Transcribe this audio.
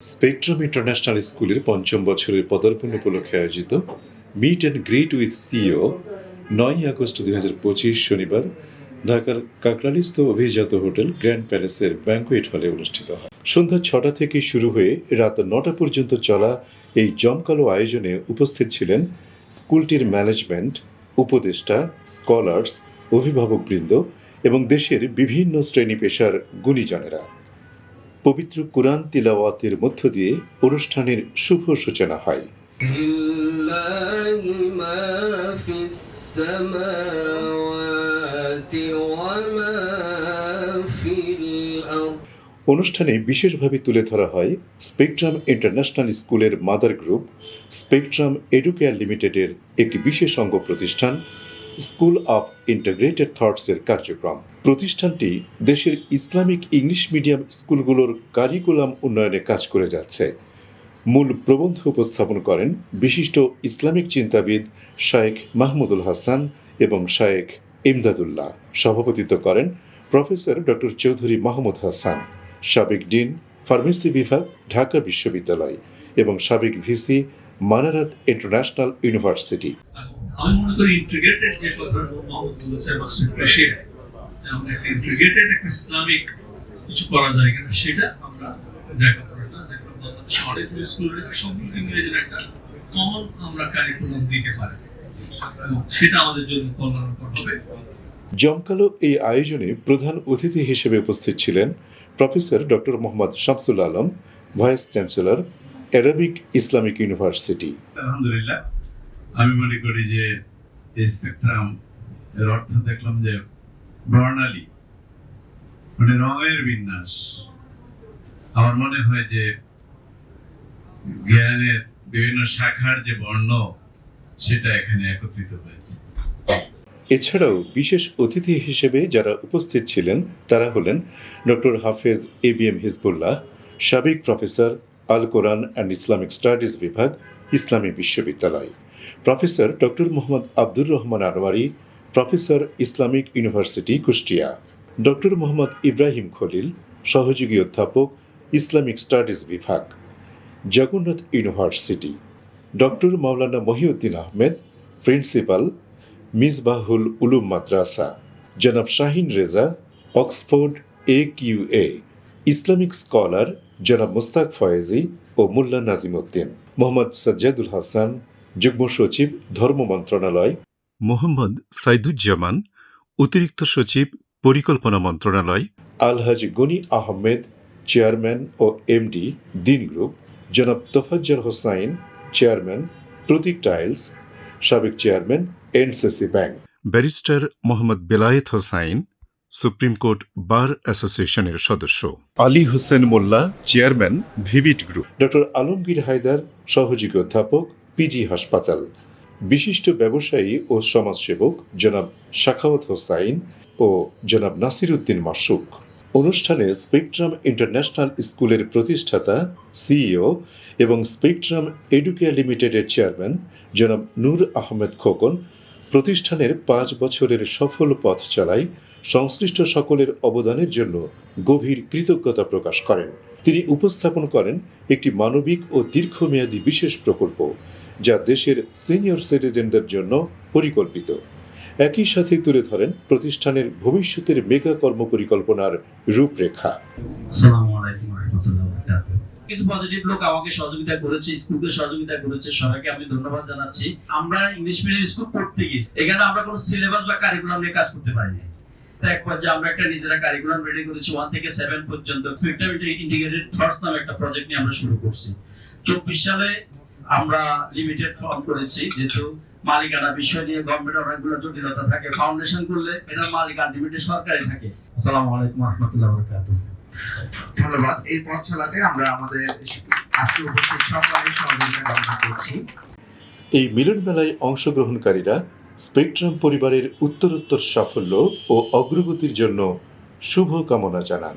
Spectrum international স্কুলের পঞ্চম বছরের পদার্পণ উপলক্ষে আয়োজিত meet and greet with CEO নয় আগস্ট দুই হাজার পঁচিশ শনিবার ঢাকার কাকরালিস্থ অভিজাত হোটেল গ্র্যান্ড প্যালেসের ব্যাঙ্কুয়েট হলে অনুষ্ঠিত হয়। সন্ধ্যা ছটা থেকে শুরু হয়ে রাত নটা পর্যন্ত চলা এই জমকালো আয়োজনে উপস্থিত ছিলেন স্কুলটির ম্যানেজমেন্ট, উপদেষ্টা, স্কলার্স, অভিভাবকবৃন্দ এবং দেশের বিভিন্ন শ্রেণি পেশার গুণীজনেরা। পবিত্র কোরআন তিলাওয়াতের মধ্য দিয়ে অনুষ্ঠানের শুভ সূচনা হয়। অনুষ্ঠানে বিশেষভাবে তুলে ধরা হয় স্পেকট্রাম ইন্টারন্যাশনাল স্কুলের মাদার গ্রুপ স্পেকট্রাম এডুকেয়ার লিমিটেডের একটি বিশেষ অঙ্গ প্রতিষ্ঠান স্কুল অফ ইন্টাগ্রেটেড থটসের কার্যক্রম। প্রতিষ্ঠানটি দেশের ইসলামিক ইংলিশ মিডিয়াম স্কুলগুলোর কারিকুলাম উন্নয়নে কাজ করে যাচ্ছে। মূল প্রবন্ধ উপস্থাপন করেন বিশিষ্ট ইসলামিক চিন্তাবিদ শায়েখ মাহমুদুল হাসান এবং শায়েখ ইমদাদুল্লাহ। সভাপতিত্ব করেন প্রফেসর ডক্টর চৌধুরী মাহমুদ হাসান, সাবেক ডিন, ফার্মেসি বিভাগ, ঢাকা বিশ্ববিদ্যালয় এবং সাবেক ভিসি, মানারাত ইন্টারন্যাশনাল ইউনিভার্সিটি। আমি মনে করি ইন্টিগ্রেটেড যে কথা মোহাম্মদ বলেছে মাস্ট অ্যাপ্রিশিয়েট একটা ইন্টিগ্রেটেড একটা ইসলামিক কিছু করা যায় কিনা সেটা আমরা দেখা করে না। দেখলাম একটা কমন আমরা কারিকুলাম দিতে পারি। সেটা আমাদের জন্য কল্যাণকর হবে। জমকালো এই আয়োজনে প্রধান অতিথি হিসেবে উপস্থিত ছিলেন professor doctor Mohammad Shamsul Alam vice chancellor Arabic Islamic university আলহামদুলিল্লাহ। আমি মনে করি যে এই স্পেকট্রাম এর অর্থ দেখলাম যে বর্ণালী মানে রঙের বিন্যাস। আমার মনে হয় যে জ্ঞানের বিভিন্ন শাখার যে বর্ণ, সেটা এখানে একত্রিত হয়েছে। এছাড়াও বিশেষ অতিথি হিসেবে যারা উপস্থিত ছিলেন, তারা হলেন doctor Hafez A B M Hizbullah, সাবেক professor Al Quran and Islamic studies বিভাগ, ইসলামী বিশ্ববিদ্যালয়। Professor doctor Mohammad Abdur Rahman Anwari, professor Islamic university Kushtia, doctor Mohammad Ibrahim Khalil, সহযোগী অধ্যাপক, ইসলামিক স্টাডিজ বিভাগ, Jagannath university, doctor Maulana Mohiuddin Ahmed, principal, Misbahul Uloom Madrasa, জনাব Shahin Reza, Oxford A Q A, Islamic scholar জনাব মুস্তাক ফয়েজি ও মোল্লা নাজিমুদ্দিন, মোহাম্মদ সাজ্জাদুল হাসান যুগ্ম সচিব ধর্ম মন্ত্রণালয়। মোহাম্মদ সাইদুজ্জামান অতিরিক্ত সচিব পরিকল্পনা মন্ত্রণালয়। আলহাজ গনি আহমেদ চেয়ারম্যান ও এমডি দিন গ্রুপ। জনাব তোফাজ্জল হোসাইন চেয়ারম্যান প্রতীক টাইলস। সাবেক chairman NCC bank. Barrister Mohammad Belayet Hossain supreme court bar অ্যাসোসিয়েশনের সদস্য। আলী হোসেন মোল্লা চেয়ারম্যান ভিভিট গ্রুপ। ডক্টর আলমগীর হায়দার সহযোগী অধ্যাপক। পিজি হাসপাতাল। বিশিষ্ট ব্যবসায়ী ও সমাজসেবক জনাব শাখাওয়াত হোসাইন ও জনাব নাসির উদ্দিন মাসুক। অনুষ্ঠানে স্পেকট্রাম ইন্টারন্যাশনাল স্কুলের প্রতিষ্ঠাতা, সিইও এবং স্পেকট্রাম এডুকেয়ার লিমিটেডের চেয়ারম্যান জনাব নূর আহমেদ খোকন প্রতিষ্ঠানের পাঁচ বছরের সফল পথ চলায় সংশ্লিষ্ট সকলের অবদানের জন্য গভীর কৃতজ্ঞতা প্রকাশ করেন। তিনি উপস্থাপন করেন একটি মানবিক ও দীর্ঘমেয়াদী বিশেষ প্রকল্প যা দেশের সিনিয়র সিটিজেনদের জন্য পরিকল্পিত। একই সাথে তুলে ধরেন প্রতিষ্ঠানের ভবিষ্যতের মেগা রূপরেখা। আলাইকুম রহমতুল্লাহ বারাকাতুহু। কিছু পজিটিভ লোক আমাকে সহযোগিতা করেছে স্কুলকে সহযোগিতা করেছে, সবাইকে আমি ধন্যবাদ জানাচ্ছি। আমরা ইংলিশ মিডিয়াম স্কুল পড়তে গেছি। এখানে আমরা কোনো সিলেবাস বা কারিকুলাম নিয়ে কাজ করতে পারিনি এক পর্যায়ে আমরা একটা নিজেরা কারিকুলাম রেডি করেছি ওয়ান থেকে সেভেন পর্যন্ত। ইন্টিগ্রেটেড থটস নামে একটা প্রজেক্ট নিয়ে আমরা শুরু করছি। চব্বিশ সালে আমরা লিমিটেড ফর্ম করেছি যেহেতু মালিকানা বিষয় নিয়ে গভর্নমেন্টের অনেকগুলো জটিলতা থাকে। ফাউন্ডেশন করলে এটা মালিক আলটিমেটলি সরকারি থাকে। আসসালামু আলাইকুম রহমতুল্লাহ বারাকাতুহু ধন্যবাদ। এই পথ চলাতে আমরা আমাদের আজকে উপস্থিত সকলের সহযোগিতা কামনা করছি। এই মিলন মেলায় অংশগ্রহণকারীরা স্পেকট্রাম পরিবারের উত্তরোত্তর সাফল্য ও অগ্রগতির জন্য শুভ কামনা জানান।